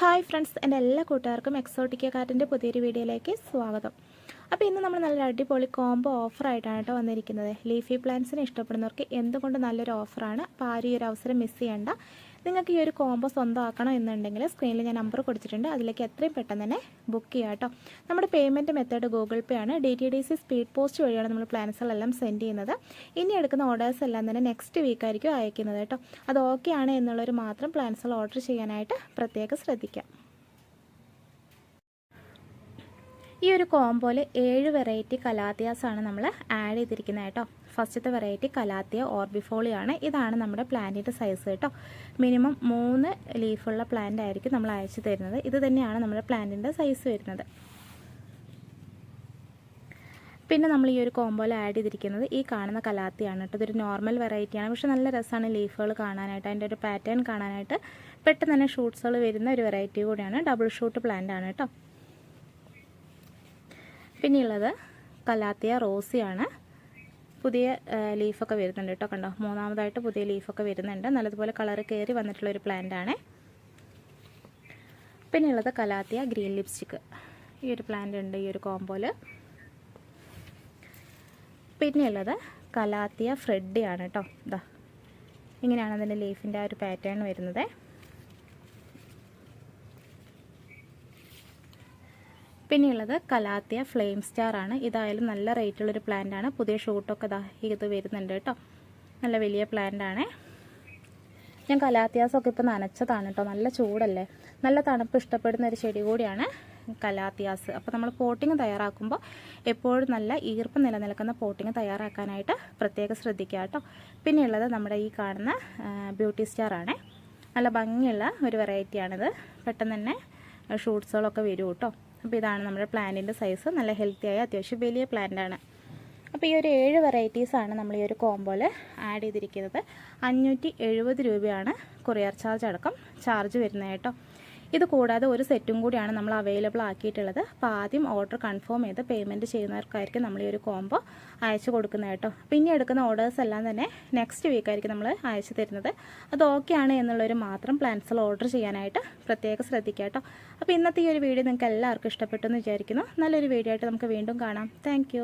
Hi friends എന്റെ എല്ലാ കൂട്ടുകാർക്കും എക്സോട്ടിക്ക കാറ്റിന്റെ പുതിയൊരു വീഡിയോയിലേക്ക് സ്വാഗതം. അപ്പോൾ ഇന്ന് നമ്മൾ നല്ല അടിപൊളി കോംബോ ഓഫറായിട്ടാണ് കേട്ടോ വന്നിരിക്കുന്നത്. ലീഫി പ്ലാന്റ്സിനെ ഇഷ്ടപ്പെടുന്നവർക്ക് എന്തുകൊണ്ട് നല്ലൊരു ഓഫറാണ് അപ്പോൾ ആരും ഈ ഒരു അവസരം മിസ് ചെയ്യേണ്ട. നിങ്ങൾക്ക് ഈ ഒരു കോംബോ സ്വന്തമാക്കണം എന്നുണ്ടെങ്കിൽ സ്ക്രീനിൽ ഞാൻ നമ്പർ കൊടുത്തിട്ടുണ്ട്. അതിലേക്ക് എത്രയും പെട്ടെന്ന് തന്നെ ബുക്ക് ചെയ്യുക കേട്ടോ നമ്മുടെ പേയ്മെന്റ് മെത്തേഡ് ഗൂഗിൾ പേ ആണ്. D T D C speed post വഴിയാണ് നമ്മൾ പ്ലാൻസുകളെല്ലാം സെൻഡ് ചെയ്യുന്നത്. ഇനി എടുക്കുന്ന ഓർഡേഴ്സ് എല്ലാം തന്നെ നെക്സ്റ്റ് വീക്കായിരിക്കും അയക്കുന്നത് കേട്ടോ അത് ഓക്കെ ആണ് എന്നുള്ളവർ മാത്രം പ്ലാൻസുകൾ ഓർഡർ ചെയ്യാനായിട്ട് പ്രത്യേകം ശ്രദ്ധിക്കാം. ഈ ഒരു കോംബോയിൽ ഏഴ് വെറൈറ്റി കലാത്തിയാസാണ് നമ്മൾ ആഡ് ചെയ്തിരിക്കുന്നത് കേട്ടോ ഫസ്റ്റത്തെ വെറൈറ്റി കലാത്തിയ ഓർബിഫോളിയാണ് ഇതാണ് നമ്മുടെ പ്ലാന്റിന്റെ സൈസ് കേട്ടോ. മിനിമം മൂന്ന് ലീഫുള്ള പ്ലാന്റ് ആയിരിക്കും നമ്മൾ അയച്ചു തരുന്നത്. ഇത് തന്നെയാണ് നമ്മുടെ പ്ലാന്റിന്റെ സൈസ് വരുന്നത്. പിന്നെ നമ്മൾ ഈ ഒരു കോമ്പോയിൽ ആഡ് ചെയ്തിരിക്കുന്നത് ഈ കാണുന്ന കലാത്തിയാണ് കേട്ടോ. ഇതൊരു നോർമൽ വെറൈറ്റിയാണ് പക്ഷെ നല്ല രസമാണ് ലീഫുകൾ കാണാനായിട്ട്. അതിന്റെ ഒരു പാറ്റേൺ കാണാനായിട്ട് പെട്ടെന്ന് തന്നെ ഷൂട്ട്സുകൾ വരുന്ന ഒരു വെറൈറ്റി കൂടിയാണ് ഡബിൾ ഷൂട്ട് പ്ലാന്റ് ആണ് കേട്ടോ. പിന്നെയുള്ളത് കലാത്തിയ റോസിയാണ് പുതിയ ലീഫൊക്കെ വരുന്നുണ്ട് കേട്ടോ. കണ്ടോ? മൂന്നാമതായിട്ട് പുതിയ ലീഫൊക്കെ വരുന്നുണ്ട്. നല്ലതുപോലെ കളർ കയറി വന്നിട്ടുള്ള ഒരു പ്ലാന്റ് ആണ്. പിന്നെയുള്ളത് കലാത്തിയ ഗ്രീൻ ലിപ്സ്റ്റിക്ക് ഈ ഒരു പ്ലാന്റ് ഉണ്ട് ഈ ഒരു കോമ്പോയിൽ പിന്നെയുള്ളത് കലാത്തിയ ഫ്രെഡിയാണ് കേട്ടോ. ഇതാ ഇങ്ങനെയാണ് അതിന്റെ ലീഫിന്റെ ആ ഒരു പാറ്റേൺ വരുന്നത്. പിന്നെയുള്ളത് കലാത്തിയ ഫ്ലെയിം സ്റ്റാർ ആണ്. ഇതായാലും നല്ല റേറ്റുള്ളൊരു പ്ലാന്റ് ആണ്. പുതിയ ഷൂട്ടൊക്കെ ഇതാ ഇത് വരുന്നുണ്ട് കേട്ടോ. നല്ല വലിയ പ്ലാന്റ് ആണ്. ഞാൻ കലാത്തിയാസൊക്കെ ഇപ്പോൾ നനച്ചതാണ് കേട്ടോ. നല്ല ചൂടല്ലേ? നല്ല തണുപ്പ് ഇഷ്ടപ്പെടുന്ന ഒരു ചെടി കൂടിയാണ് കലാത്തിയാസ്. അപ്പോൾ നമ്മൾ പോട്ടിങ് തയ്യാറാക്കുമ്പോൾ എപ്പോഴും നല്ല ഈർപ്പം നിലനിൽക്കുന്ന പോട്ടിങ് തയ്യാറാക്കാനായിട്ട് പ്രത്യേകം ശ്രദ്ധിക്കുക കേട്ടോ. പിന്നെയുള്ളത് നമ്മുടെ ഈ കാണുന്ന ബ്യൂട്ടി സ്റ്റാർ ആണ്. നല്ല ഭംഗിയുള്ള ഒരു വെറൈറ്റിയാണിത് പെട്ടെന്ന് തന്നെ ഷൂട്ട്സുകളൊക്കെ വരും കേട്ടോ. അപ്പോൾ ഇതാണ് നമ്മുടെ പ്ലാന്റിന്റെ സൈസ്. നല്ല ഹെൽത്തിയായ അത്യാവശ്യം വലിയ പ്ലാന്റാണ് അപ്പോൾ ഈ ഒരു ഏഴ് വെറൈറ്റീസാണ് നമ്മൾ ഈ ഒരു കോംബോയിൽ ആഡ് ചെയ്തിരിക്കുന്നത്. അഞ്ഞൂറ്റി എഴുപത് രൂപയാണ് കൊറിയർ ചാർജ് അടക്കം ചാർജ് വരുന്നത് കേട്ടോ. ഇത് കൂടാതെ ഒരു സെറ്റും കൂടിയാണ് നമ്മൾ അവൈലബിൾ ആക്കിയിട്ടുള്ളത്. അപ്പോൾ ആദ്യം ഓർഡർ കൺഫേം ചെയ്ത് പേയ്മെന്റ് ചെയ്യുന്നവർക്കായിരിക്കും നമ്മൾ ഈ ഒരു കോംബോ അയച്ചു കൊടുക്കുന്നത് കേട്ടോ. പിന്നെ എടുക്കുന്ന ഓർഡേഴ്സ് എല്ലാം തന്നെ നെക്സ്റ്റ് വീക്കായിരിക്കും നമ്മൾ അയച്ചു തരുന്നത്. അത് ഓക്കെ ആണ് എന്നുള്ളൊരു മാത്രം പ്ലാൻസിൽ ഓർഡർ ചെയ്യാനായിട്ട് പ്രത്യേകം ശ്രദ്ധിക്കുക കേട്ടോ. അപ്പോൾ ഇന്നത്തെ ഈ ഒരു വീഡിയോ നിങ്ങൾക്ക് എല്ലാവർക്കും ഇഷ്ടപ്പെട്ടു എന്ന് വിചാരിക്കുന്നു. നല്ലൊരു വീഡിയോ ആയിട്ട് നമുക്ക് വീണ്ടും കാണാം. താങ്ക്